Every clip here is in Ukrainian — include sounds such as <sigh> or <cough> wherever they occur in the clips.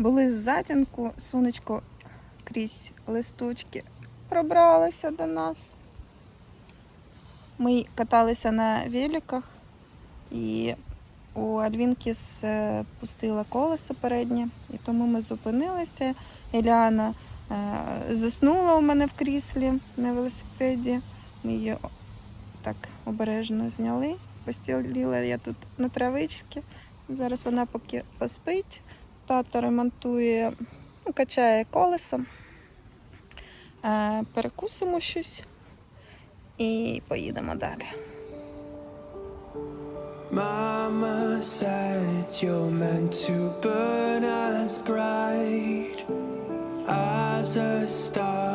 Були в затінку, сонечко крізь листочки пробралося до нас. Ми каталися на великах і у Альвінки спустила колесо переднє, і тому ми зупинилися. Еліана е, заснула у мене в кріслі на велосипеді. Ми її так обережно зняли. Постіліла я тут на травичці. Зараз вона поки поспить. Тато ремонтує, ну, качає колесо. Е, перекусимо щось і поїдемо далі. Mama said you're meant to burn as bright as a star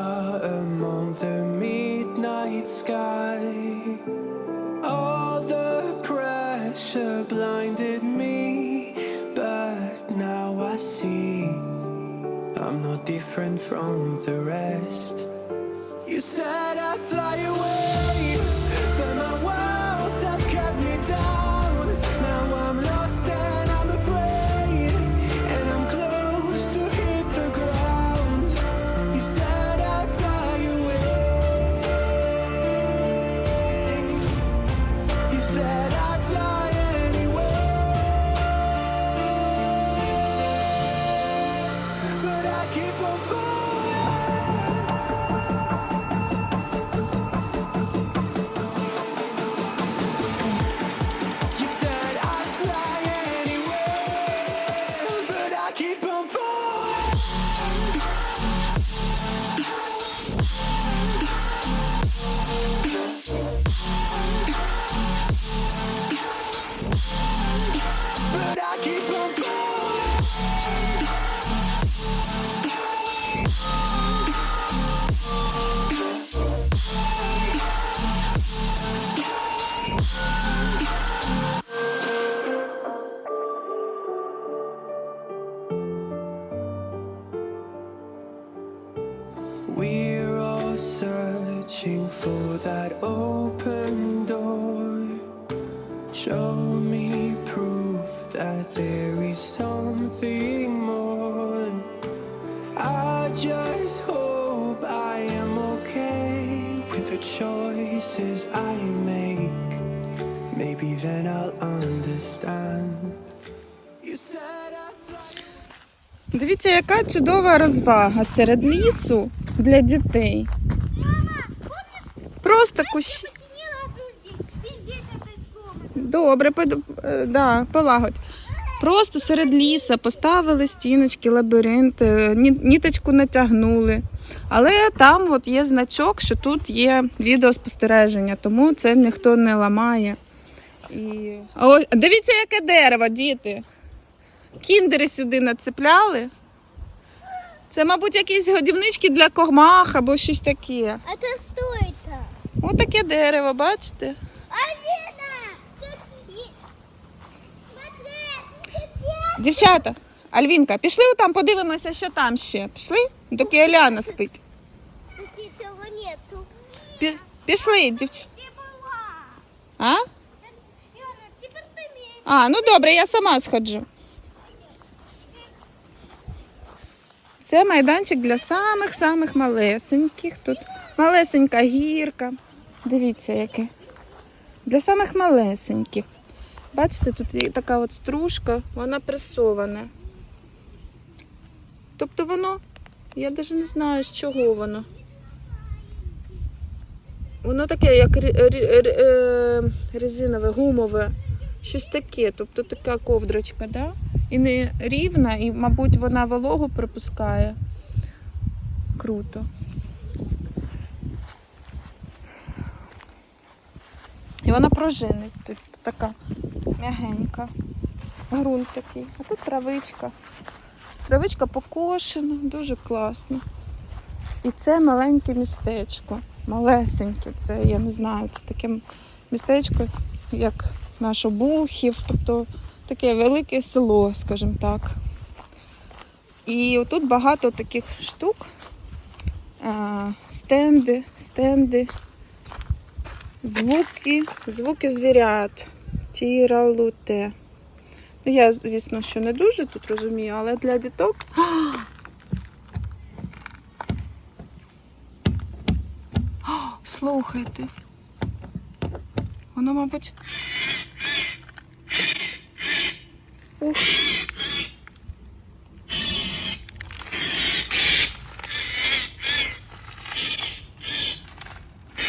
different from the rest. You said I'd fly away, searching for that open door. Show me proof that there is something more. I just hope I am okay with the choices I make. Maybe then I'll understand. You said I'd fly. Дивіться, яка чудова розвага серед лісу для дітей. Просто кущ. Потянула здесь, везде опять сломано. Добре, пойду- е, да, полагодь. Просто серед ліса поставили стіночки, лабіринт, е, ніточку натягнули. Але там от є значок, що тут є відеоспостереження, тому це ніхто не ламає. І... А дивіться, яке дерево, діти. Кіндери сюди нацепляли. Це, мабуть, якісь годівнички для комах або щось таке. Это что это? Ось таке дерево, бачите? Алина! Тут е- Смотри! тут Дівчата, Альвінка, пішли там, подивимося, що там ще. Пішли? Доки Аляна спить. Тут ничего нету. Пі- Пішли, дівчата. Ты была. А? Лена, теперь ты мне. А, ну добре, я сама сходжу. Це майданчик для самих-самих малесеньких. Тут малесенька гірка. Дивіться, яке. Для самих малесеньких. Бачите, тут є така от стружка, вона пресована. Тобто воно, я навіть не знаю, з чого воно. Воно таке, як е, резинове, гумове. Щось таке, тобто така ковдрочка, да? І не рівна, і, мабуть, вона вологу пропускає. Круто. І вона пружинить тут така м'ягенька. Грунт такий. А тут травичка. Травичка покошена, дуже класно. І це маленьке містечко. Малесеньке. Це, я не знаю, це таке містечко, як наш Обухів, тобто таке велике село, скажімо так. І отут багато таких штук. Стенди, стенди, звуки, звуки звірят. Тіралуте. Я, звісно, що не дуже тут розумію, але для діток. <gasps> Слухайте. Воно, мабуть. Ух.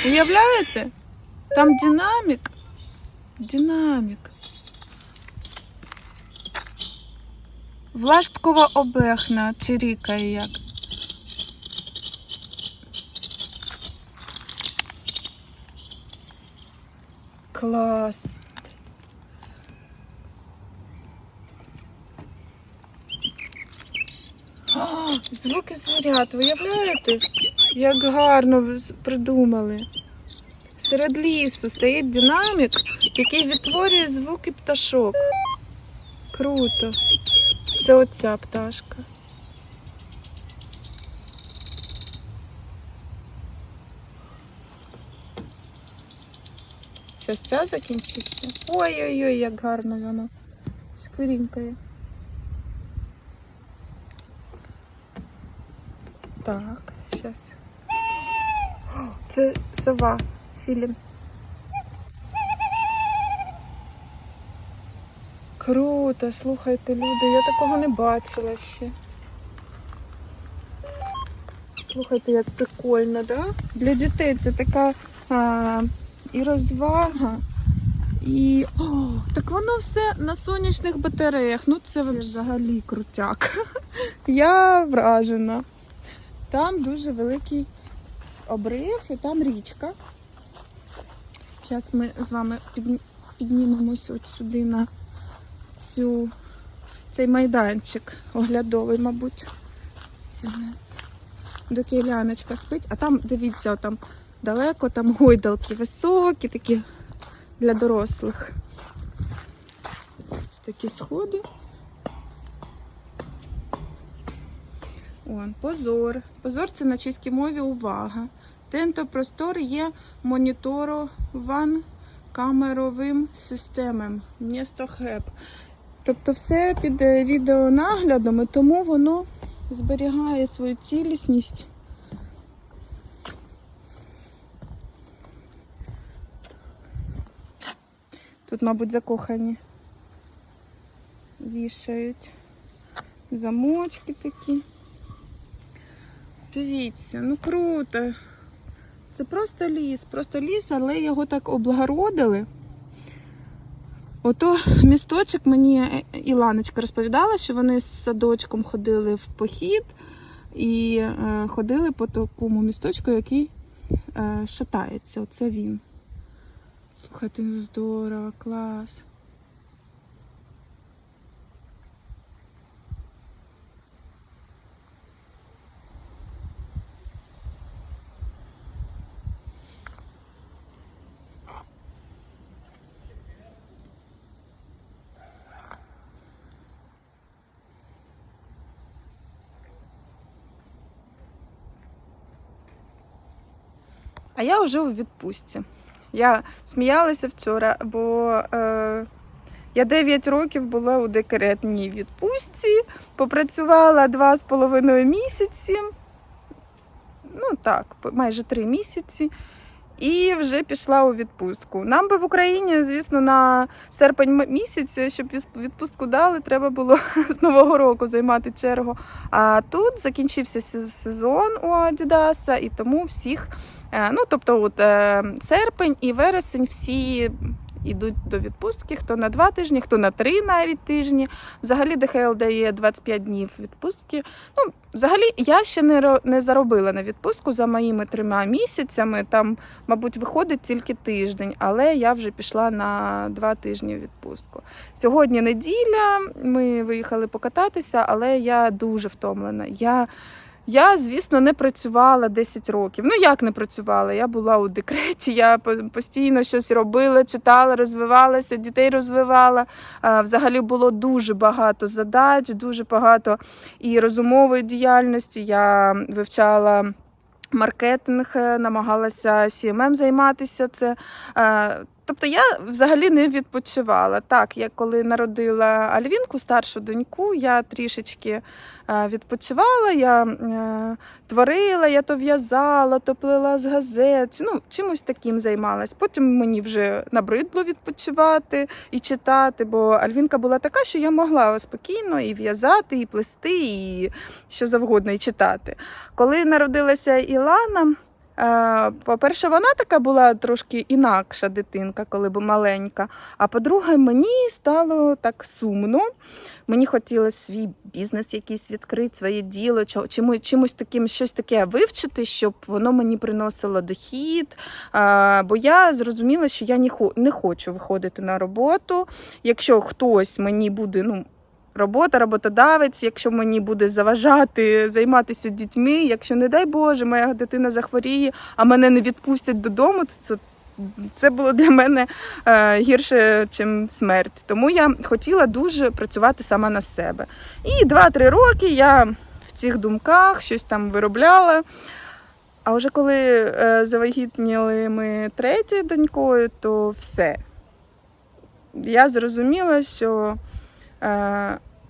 Уявляєте? Там динамік. Динамік. Влашткова обехна чирікає як. Клас. А, звуки звірят, виявляєте? Як гарно ви придумали. Серед лісу стоїть динамік, який відтворює звуки пташок. Круто. Це оця пташка. Зараз ця закінчиться. Ой-ой-ой, як гарно воно. Сквірінькає. Так, зараз. Це сова. Філін. Круто, слухайте, люди, я такого не бачила ще. Слухайте, як прикольно, да? Для дітей це така а, і розвага, і. О, так воно все на сонячних батареях. Ну це взагалі крутяк. <laughs> Я вражена. Там дуже великий обрив і там річка. Зараз ми з вами підні- піднімемося от сюди на цю, цей майданчик оглядовий, мабуть. Зараз. Доки Іляночка спить, а там, дивіться, там далеко, там гойдалки високі, такі для дорослих. Ось такі сходи. Он, позор. Позор це на чеській мові увага. Тентопростор є моніторован камеровим системам. Місто ХЕП. Тобто все під е, відеонаглядом, і тому воно зберігає свою цілісність. Тут, мабуть, закохані вішають замочки такі. Дивіться, ну круто. Це просто ліс, просто ліс, але його так облагородили. Ото місточок мені Іланочка розповідала, що вони з садочком ходили в похід і е, ходили по такому місточку, який е, шатається. Оце він. Слухайте, здорово, клас. А я вже у відпустці. Я сміялася вчора, бо е, я 9 років була у декретній відпустці, попрацювала два з половиною місяці. Ну так, майже три місяці. І вже пішла у відпустку. Нам би в Україні, звісно, на серпень м- місяць, щоб відпустку дали, треба було <laughs> з Нового року займати чергу. А тут закінчився сезон у Адідаса, і тому всіх Ну, тобто, от е, серпень і вересень всі йдуть до відпустки, хто на два тижні, хто на три навіть тижні. Взагалі ДХЛ дає 25 днів відпустки. Ну, взагалі, я ще не, не заробила на відпустку за моїми трьома місяцями. Там, мабуть, виходить тільки тиждень, але я вже пішла на два тижні відпустку. Сьогодні неділя, ми виїхали покататися, але я дуже втомлена. Я я, звісно, не працювала 10 років. Ну як не працювала? Я була у декреті, я постійно щось робила, читала, розвивалася, дітей розвивала. Взагалі було дуже багато задач, дуже багато і розумової діяльності. Я вивчала. Маркетинг е, намагалася CMM займатися. Це е, Тобто я взагалі не відпочивала. Так, я коли народила Альвінку, старшу доньку, я трішечки е, відпочивала, я е, творила, я то в'язала, то плела з газет, ну, чимось таким займалась. Потім мені вже набридло відпочивати і читати, бо Альвінка була така, що я могла спокійно і в'язати, і плести, і що завгодно, і читати. Коли народилася Ілана, По-перше, вона така була трошки інакша дитинка, коли була маленька. А по-друге, мені стало так сумно. Мені хотілося свій бізнес якийсь відкрити, своє діло, чо- чимось, таким, щось таке вивчити, щоб воно мені приносило дохід. Е, Бо я зрозуміла, що я не хочу виходити на роботу. Якщо хтось мені буде, ну. Робота, роботодавець, якщо мені буде заважати займатися дітьми, якщо, не дай Боже, моя дитина захворіє, а мене не відпустять додому, то це, було для мене е, гірше, ніж смерть. Тому я хотіла дуже працювати сама на себе. І 2-3 роки я в цих думках щось там виробляла. А вже коли е, завагітніли ми третьою донькою, то все. Я зрозуміла, що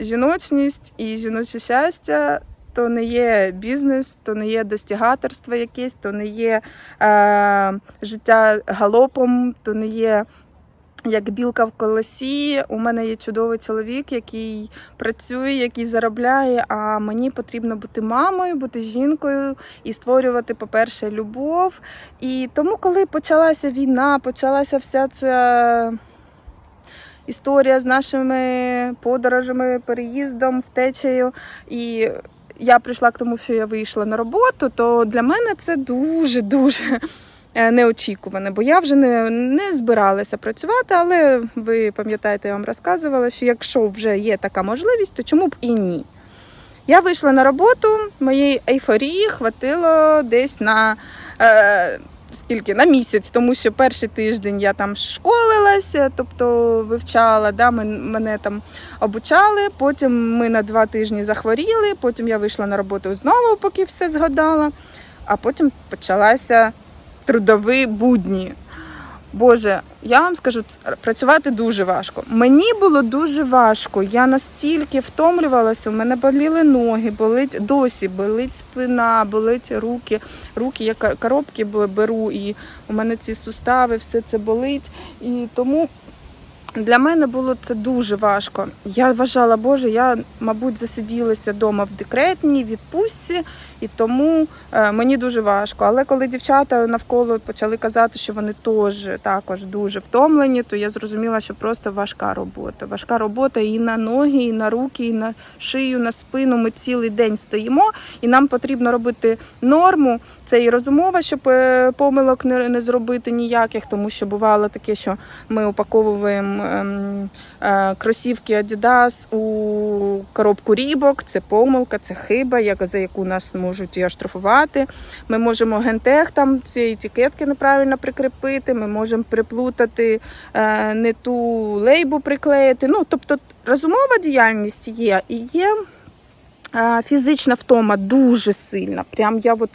жіночність і жіноче щастя то не є бізнес, то не є достігаторство якесь, то не є е, життя галопом, то не є як білка в колесі. У мене є чудовий чоловік, який працює, який заробляє. А мені потрібно бути мамою, бути жінкою і створювати, по-перше, любов. І тому, коли почалася війна, почалася вся ця історія з нашими подорожами, переїздом, втечею. І я прийшла к тому, що я вийшла на роботу, то для мене це дуже-дуже е, неочікуване, бо я вже не, не збиралася працювати, але ви пам'ятаєте, я вам розказувала, що якщо вже є така можливість, то чому б і ні? Я вийшла на роботу, моєї ейфорії хватило десь на е, скільки на місяць, тому що перший тиждень я там школилася, тобто вивчала, да, мене там обучали. Потім ми на два тижні захворіли, потім я вийшла на роботу знову, поки все згадала. А потім почалася трудові будні. Боже, я вам скажу, працювати дуже важко. Мені було дуже важко. Я настільки втомлювалася, у мене боліли ноги, болить досі, болить спина, болить руки. Руки я коробки беру, і у мене ці сустави, все це болить. І тому для мене було це дуже важко. Я вважала, Боже, я, мабуть, засиділася вдома в декретній відпустці, і тому е, мені дуже важко. Але коли дівчата навколо почали казати, що вони теж також дуже втомлені, то я зрозуміла, що просто важка робота. Важка робота і на ноги, і на руки, і на шию, на спину. Ми цілий день стоїмо, і нам потрібно робити норму. Це і розумова, щоб е, помилок не, зробити ніяких, тому що бувало таке, що ми упаковуємо ем, е, кросівки Adidas у коробку рібок. Це помилка, це хиба, за яку нас можуть і оштрафувати. Ми можемо гентех там ці етикетки неправильно прикріпити. Ми можемо приплутати е, не ту лейбу приклеїти. Ну, тобто розумова діяльність є і є е, фізична втома дуже сильна. Прям я от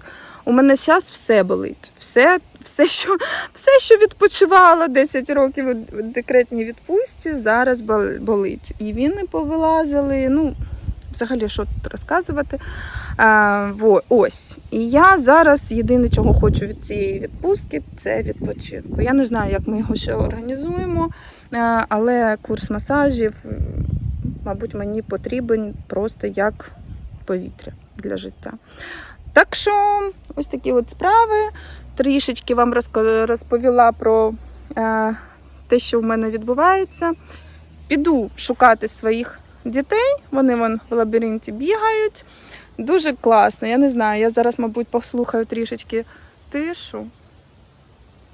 у мене зараз все болить. Все, все, що, все, що відпочивала 10 років у декретній відпустці, зараз болить. І віни повилазили. Ну, взагалі, що тут розказувати. Во, ось. І я зараз єдине, чого хочу від цієї відпустки, це відпочинку. Я не знаю, як ми його ще організуємо, а, але курс масажів, мабуть, мені потрібен просто як повітря для життя. Так що ось такі от справи. Трішечки вам розповіла про е, те, що в мене відбувається. Піду шукати своїх дітей. Вони вон в лабіринті бігають. Дуже класно. Я не знаю. Я зараз, мабуть, послухаю трішечки тишу.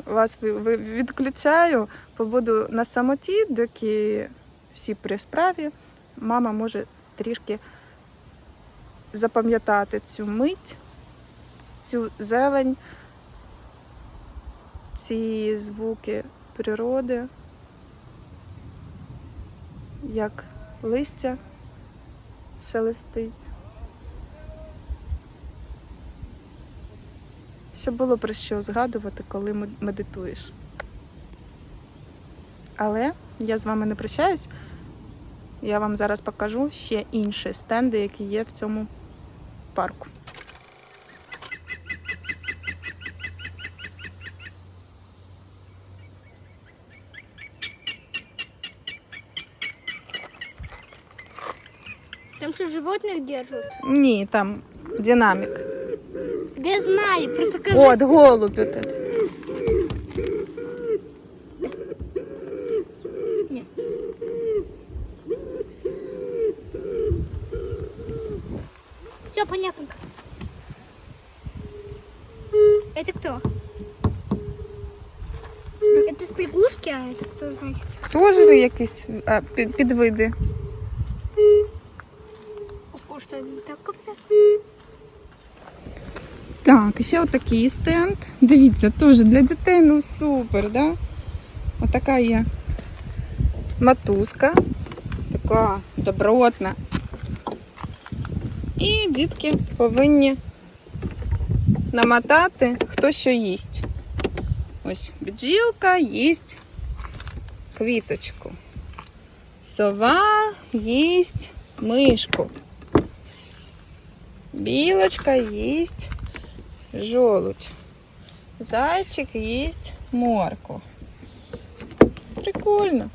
Вас відключаю, побуду на самоті, доки всі при справі. Мама може трішки запам'ятати цю мить, цю зелень, ці звуки природи, як листя шелестить. Щоб було про що згадувати, коли медитуєш. Але я з вами не прощаюсь. Я вам зараз покажу ще інші стенди, які є в цьому парку. Там что, животных держат? Ні, там динамік. Я знаю, просто кажи. От голубь. От. этот. Все понятно. Это кто? Это стригушки, а это кто значит? Теж якісь а, під- підвиди. Так, ще отакий стенд. Дивіться, теж для дітей ну супер, да? Отака є матузка, така добротна. І дітки повинні намотати, хто що їсть. Ось бджілка їсть квіточку. Сова їсть мишку. Білочка їсть жолудь. Зайчик їсть морку. Прикольно.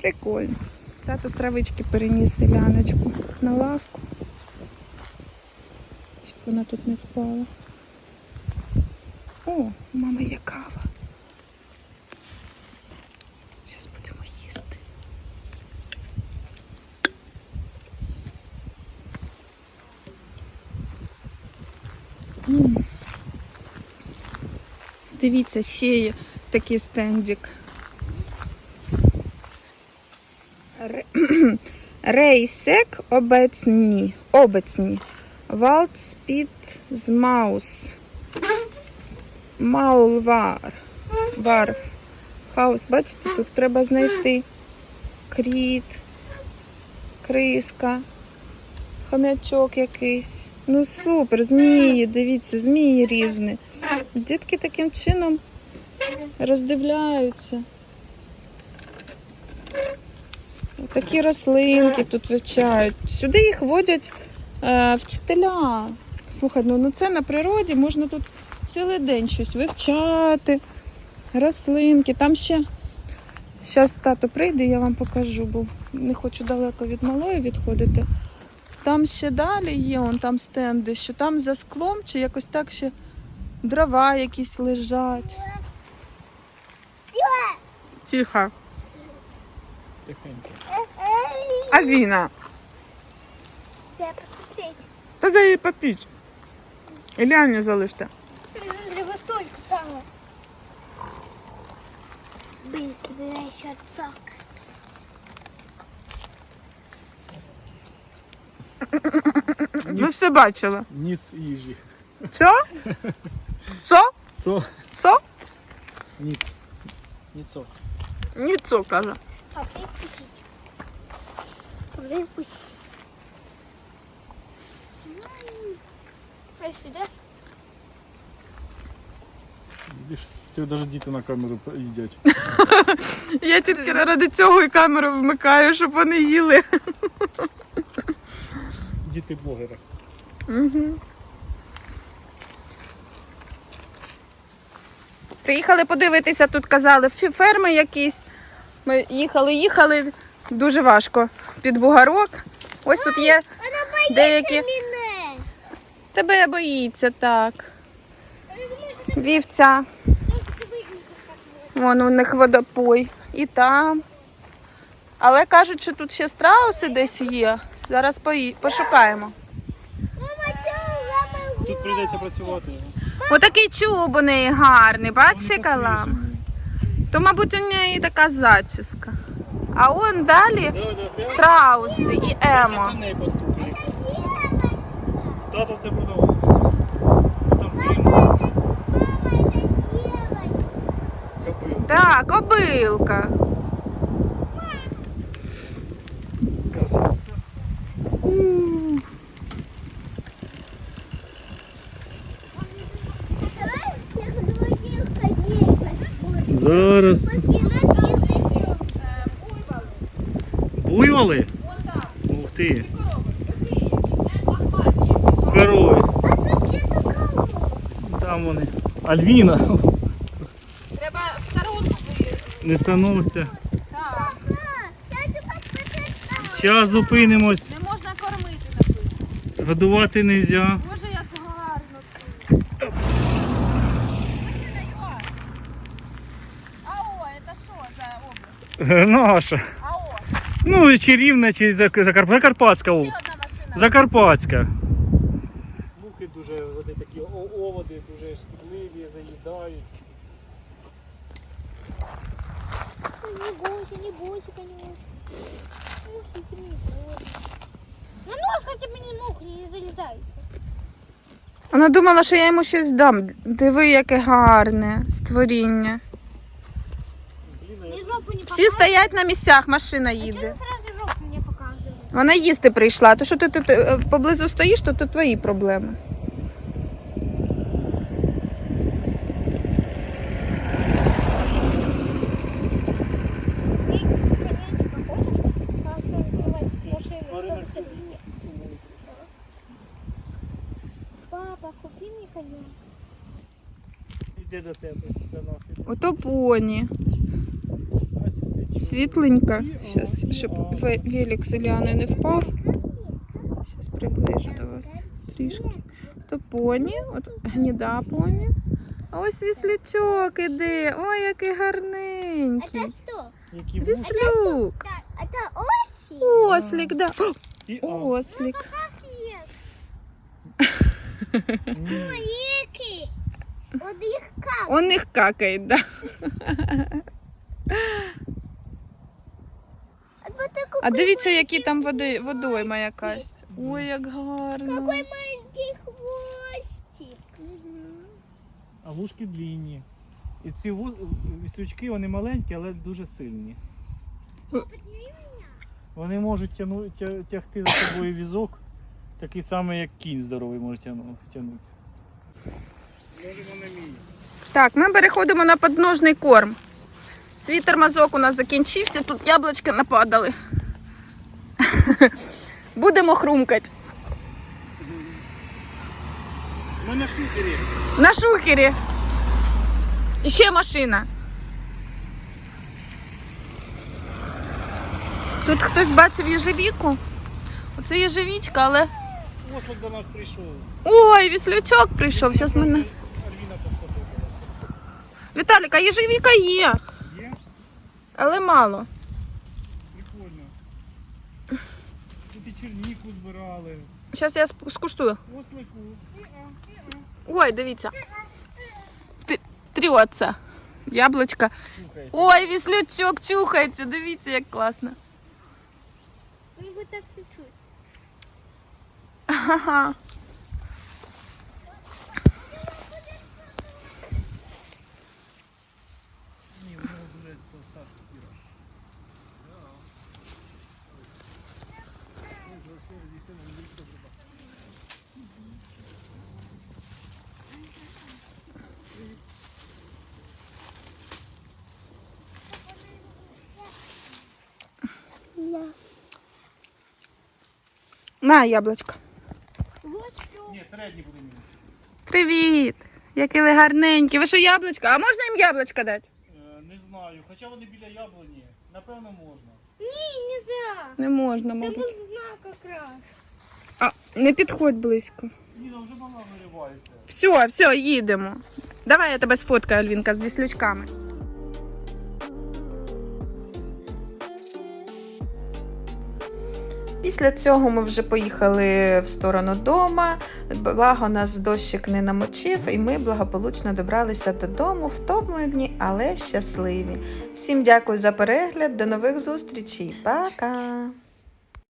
Прикольно. Тато з травички переніс селяночку на лавку. Щоб вона тут не впала. О, у мами є кава. Зараз будемо їсти. М. Дивіться, ще є такий стендик. Ре- <clears throat> Рейсек обецні. Обецні. Валдспід з маус. Маулвар. Варф. Хаус. Бачите, тут треба знайти кріт, криска, хомячок якийсь. Ну супер, змії, дивіться, змії різні. Дітки таким чином роздивляються. Такі рослинки тут вивчають. Сюди їх водять е, вчителя. Слухай, ну, ну це на природі, можна тут цілий день щось вивчати. Рослинки. Там ще. Зараз тато прийде, я вам покажу, бо не хочу далеко від малої відходити. Там ще далі є, он там стенди, що там за склом чи якось так ще дрова якісь лежать. Тихо. Тихенько. Авіна, Дай посмотреть. та дай їй попіть. Іляню залиште. Для столько стало. Быстро, еще отсак. Ви все бачили. Ніц їжі. Що? <laughs> Що? Цо? Що? Ніц. Ніцо. Ніцо, каже. Дай вкусить. Дай. Видиш, тебе навіть діти на камеру їдять. <laughs> Я тільки ради цього і камеру вмикаю, щоб вони їли. <laughs> Діти блогера. Угу. Приїхали подивитися, тут казали ферми якісь. Ми їхали, їхали дуже важко під бугарок. Ось тут є деякі. Мене. Тебе боїться так. Вівця. Вон у них водопой. І там. Але кажуть, що тут ще страуси десь є. Зараз пої- пошукаємо. Тут прийдеться працювати. Отакий чуб у неї гарний, бачиш, яка лама? То, мабуть, у неї така зачіска. А он далі страуси і емо. Тато це блін. Так, кобилка. Зараз. Буйволи? Ух ти. Корови. Там вони. Альвіна. Треба в сторонку Не становиться. Так. Зараз зупинимось. Не можна кормити, наприклад. Годувати не можна. область? <laughs> Наша. АО. Ну, чи Рівна, чи Зак- Закарп... Закарпатська. Ще о- одна машина. Закарпатська. Мухи дуже вони такі о- оводи, дуже шкідливі, заїдають. Не бойся, не бойся, конечно. Ну, хотя бы не бойся. На нос хотя бы не мокрый, не залезайся. Вона думала, що я йому щось дам. Диви, яке гарне створіння. Ни жопу не Всі стоять на місцях, машина А что їде. ты сразу жопу мне показываешь? Вона їсти прийшла. То що ти тут е, поблизу стоїш, то, то твої проблеми. Эй, конячка, хочешь? Там всё открывать с машины. Марина, Стоп, стоп. Папа, купи мне коня. Іде до тебе, до нас. іде. Ото поні. Світленька. Щас, щоб велик з не впав. Зараз приближу до вас трішки. То поні, от гніда поні. А ось віслючок іде. Ой, який гарненький. Это что? Які Віслюк. Так, это осень? Ослік, да. О, Ослік. Их как? Он їх какає, да. А дивіться, які там води, водойма якась. Ой, як гарно. Какой маленький хвостик. А вушки длінні. І ці ву- віслючки вони маленькі, але дуже сильні. Подними меня. Вони можуть тяну, тя- тягти за собою візок, такий самий, як кінь здоровий може тяну- втягнути. Можемо на мій. Так, ми переходимо на подножний корм. Свій тормозок у нас закінчився, тут яблучка нападали. <laughs> Будемо хрумкати. Ми на шухері. На шухері. І ще машина. Тут хтось бачив єжевіку. Оце єжевічка, але. Ослик до нас прийшов. Ой, віслючок прийшов. Зараз мене. Віталіка, єжевіка є, Є? Але мало. Прикольно. Тут і черніку збирали. Зараз я скуштую. Ослику. Ой, дивіться. Ти- Трьоться. Яблучка. Чухай. Ой, віслючок чухається. Дивіться, як класно. Вот так чуть-чуть. Ага. Ні, воно вже старше кіра. Да. На, яблучко. Ні, середній буде мінус. Привіт! Які ви гарненькі. Ви що яблучко? А можна їм яблучко дати? Е, Не знаю, хоча вони біля яблуні, напевно можна. Не, нельзя. Не можна, Там мабуть. был знак как раз. А, не підходь близько. Ніна вже мала виривається. Все, все, їдемо. Давай я тебе сфоткаю, Альвінка, з віслючками. Після цього ми вже поїхали в сторону дома. Благо нас дощик не намочив, і ми благополучно добралися додому, втомлені, але щасливі. Всім дякую за перегляд. До нових зустрічей. Пока!